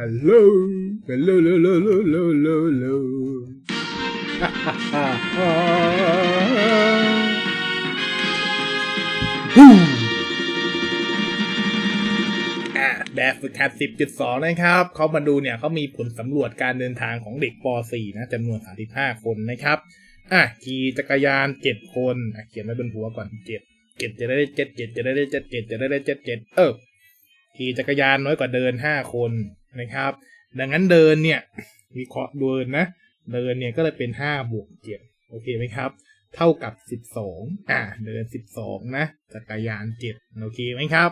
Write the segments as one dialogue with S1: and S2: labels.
S1: ฮัลโหลฮัลโหลฮัลโหลฮัลโหลฮัลโหลฮัลโหลฮ่าฮ่าฮ่าฮ่าฮู้อะแบบฝึกหัด10.2 นะครับ เขามาดูเนี่ยเขามีผลสำรวจการเดินทางของเด็กป .4 นะจำนวน 35 คนนะครับ อะ ขี่จักรยาน 7 คน อะ เขียนไว้บนหัวก่อน7 7จะได้เจ็ดเจ็ดจะได้เจ็ดเจ็ดจะได้เจ็ดเจ็ดเออขี่จักรยานน้อยกว่าเดินห้าคน นะครับ ดังนั้นเดินเนี่ยวิเคราะห์เดินนะ เดินเนี่ยก็เลยเป็นห้าบวกเจ็ดโอเคไหมครับ เท่ากับสิบสองอ่าเดินสิบสองนะ จักรยานเจ็ดโอเคไหมครับ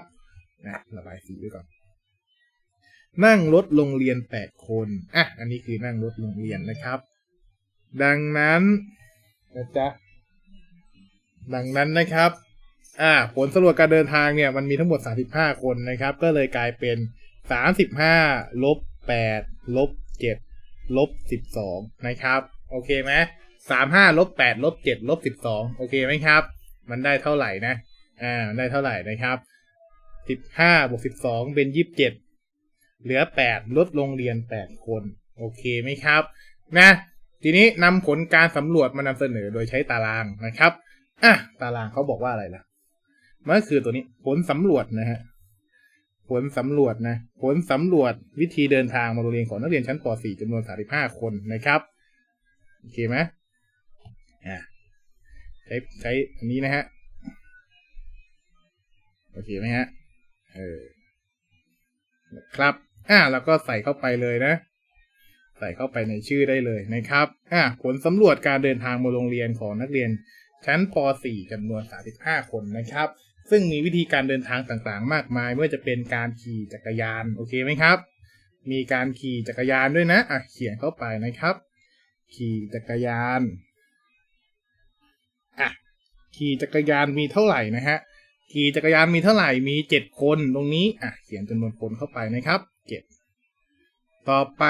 S1: นะระบายสีไว้ก่อนนั่งรถโรงเรียนแปดคน อะ อันนี้คือนั่งรถโรงเรียนนะครับ ดังนั้นนะจ๊ะดังนั้นนะครับ อ่า ผลสำรวจการเดินทางเนี่ย มันมีทั้งหมด 35 คนนะครับ ก็เลยกลายเป็น 35ลบ8ลบ7ลบ12นะครับ โอเคไหม35ลบ8ลบ7ลบ12โอเคไหมครับ มันได้เท่าไหร่นะ อ่าได้เท่าไหร่นะครับ15บห้าบวก12เป็น27เจ็ดเหลือ8ลดโรงเรียน8คน โอเคไหมครับ นะ ทีนี้นำผลการสำรวจมานำเสนอโดยใช้ตารางนะครับอะตารางเขาบอกว่าอะไรล่ะมันก็คือตัวนี้ผลสำรวจนะฮะ ผลสำรวจนะผลสำรวจวิธีเดินทางมาโรงเรียนของนักเรียนชั้นป .4 จำนวน 35 คนนะครับ โอเคไหมอ่าใช้ใช้อันนี้นะฮะ โอเคไหมฮะ เออครับ อ่า แล้วก็ใส่เข้าไปเลยนะ ใส่เข้าไปในชื่อได้เลยนะครับ อ่า ผลสำรวจการเดินทางมาโรงเรียนของนักเรียนชั้นป .4 จำนวน 35 คนนะครับ ซึ่งมีวิธีการเดินทางต่างๆ มากมายไม่ว่าจะเป็นการขี่จักรยานโอเคไหมครับ มีการขี่จักรยานด้วยนะอะเขียนเข้าไปนะครับ ขี่จักรยานอะขี่จักรยานมีเท่าไหร่นะฮะขี่จักรยานมีเท่าไหร่มี7คนตรงนี้อะเขียนจำนวนคนเข้าไปนะครับ7ต่อไป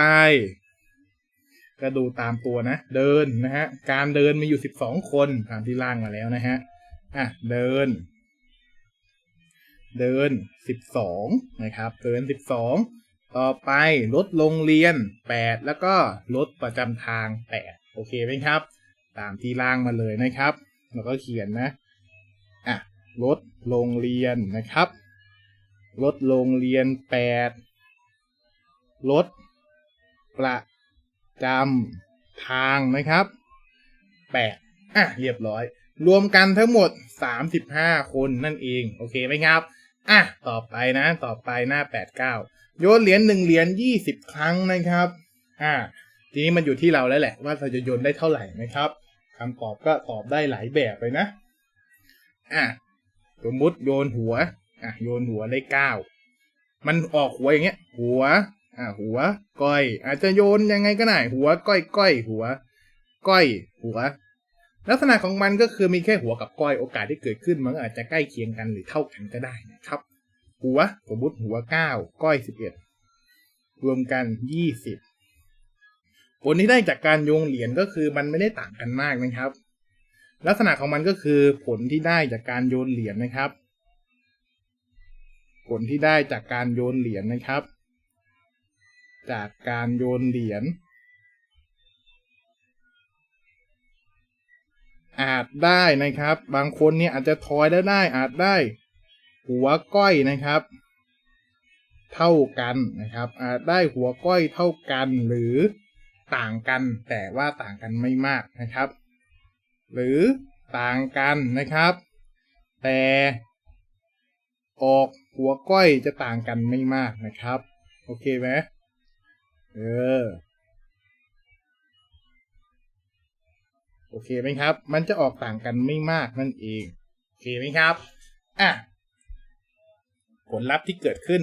S1: ก็ดูตามตัวนะ เดินนะฮะการเดินมีอยู่สิบสองคนตามที่ล่างมาแล้วนะฮะอะเดิน เดินสิบสองนะครับ เดินสิบสองต่อไปรถโรงเรียนแปดแล้วก็รถประจำทางแปดโอเคไหมครับ ตามที่ล่างมาเลยนะครับ แล้วก็เขียนนะ อะรถโรงเรียนนะครับรถโรงเรียนแปดรถประจำทางนะครับแปดอะ เรียบร้อย รวมกันทั้งหมด 35 คนนั่นเอง โอเคไหมครับ อะต่อไปนะต่อไปหน้า 89 โยนเหรียญหนึ่งเหรียญ20 ครั้งนะครับอะทีนี้มันอยู่ที่เราแล้วแหละ ว่าเราจะโยนได้เท่าไหร่นะครับคำตอบก็ตอบได้หลายแบบเลยนะอะสมมุติโยนหัวอะโยนหัวได้9มันออกหัวอย่างเงี้ย หัวอ่าหัว ก้อย อาจจะโยนยังไงก็ได้ หัวก้อยก้อยหัว ก้อย หัว ลักษณะของมันก็คือมีแค่หัวกับก้อยโอกาสที่เกิดขึ้น มันอาจจะใกล้เคียงกันหรือเท่ากันก็ได้นะครับ หัวสมมติหัวเก้าก้อยสิบเอ็ดรวมกันยี่สิบผลที่ได้จากการโยงเหรียญก็คือมันไม่ได้ต่างกันมากนะครับ ลักษณะของมันก็คือผลที่ได้จากการโยนเหรียญนะครับ ผลที่ได้จากการโยนเหรียญนะครับ จากการโยนเหรียญ อาจได้นะครับ บางคนเนี่ยอาจจะทอยได้ได้อาจได้ หัวก้อยนะครับ เท่ากันนะครับ อาจได้หัวก้อยเท่ากันหรือต่างกัน แต่ว่าต่างกันไม่มากนะครับ หรือต่างกันนะครับ แต่ออกหัวก้อยจะต่างกันไม่มากนะครับ โอเคไหมเออ โอเคไหมครับ มันจะออกต่างกันไม่มากนั่นเอง โอเคไหมครับ อะ ผลลัพธ์ที่เกิดขึ้น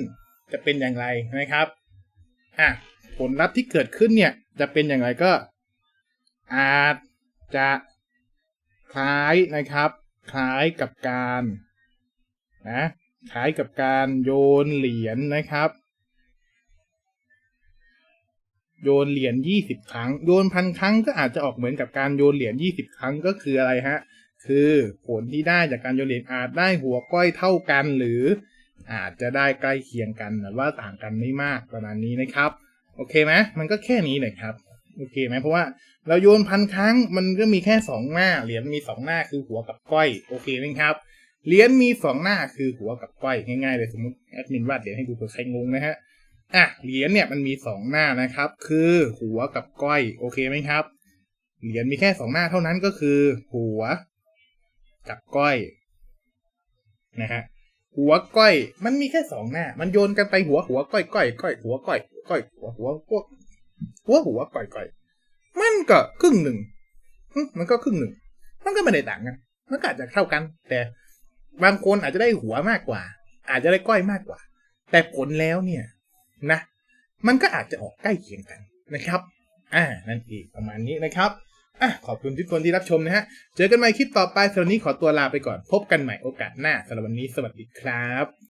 S1: จะเป็นอย่างไรนะครับ อะ ผลลัพธ์ที่เกิดขึ้นเนี่ย จะเป็นอย่างไรก็ อาจจะคล้ายนะครับ คล้ายกับการนะคล้ายกับการโยนเหรียญนะครับ โยนเหรียญยี่สิบครั้ง โยนพันครั้งก็อาจจะออกเหมือนกับการโยนเหรียญยี่สิบครั้งก็คืออะไรฮะ คือผลที่ได้จากการโยนเหรียญอาจได้หัวก้อยเท่ากันหรือ อาจจะได้ใกล้เคียงกันแต่ว่าต่างกันไม่มากประมาณนี้นะครับ โอเคไหมมันก็แค่นี้เลยครับโอเคไหมเพราะว่าเราโยนพันครั้งมันก็มีแค่สองหน้าเหรียญมีสองหน้าคือหัวกับก้อยโอเคไหมครับเหรียญมีสองหน้าคือหัวกับก้อยง่ายๆเลยสมมติแอดมินวาดเหรียญให้ดูเผื่อใครงงนะฮะ อะเหรียญเนี่ยมันมีสองหน้านะครับ คือหัวกับก้อยโอเคไหมครับ เหรียญมีแค่สองหน้าเท่านั้นก็คือ หัว กับก้อยนะฮะหัวก้อย มันมีแค่สองหน้า มันโยนกันไปหัวหัวก้อยก้อยก้อยหัวก้อยก้อยหัวหัวพวกหัวหัวก้อยก้อยมันก็ครึ่งหนึ่งมันก็ครึ่งหนึ่ง มันก็ไม่ได้ต่างกันมันก็อาจจะเท่ากัน แต่บางคนอาจจะได้หัวมากกว่า อาจจะได้ก้อยมากกว่า แต่ผลแล้วเนี่ย นะ มันก็อาจจะออกใกล้เคียงกันนะครับ อ่า นั่นเองประมาณนี้นะครับอะขอบคุณทุกคนที่รับชมนะฮะ เจอกันใหม่คลิปต่อไปสำหรับนี้ขอตัวลาไปก่อน พบกันใหม่โอกาสหน้าสำหรับวันนี้สวัสดีครับ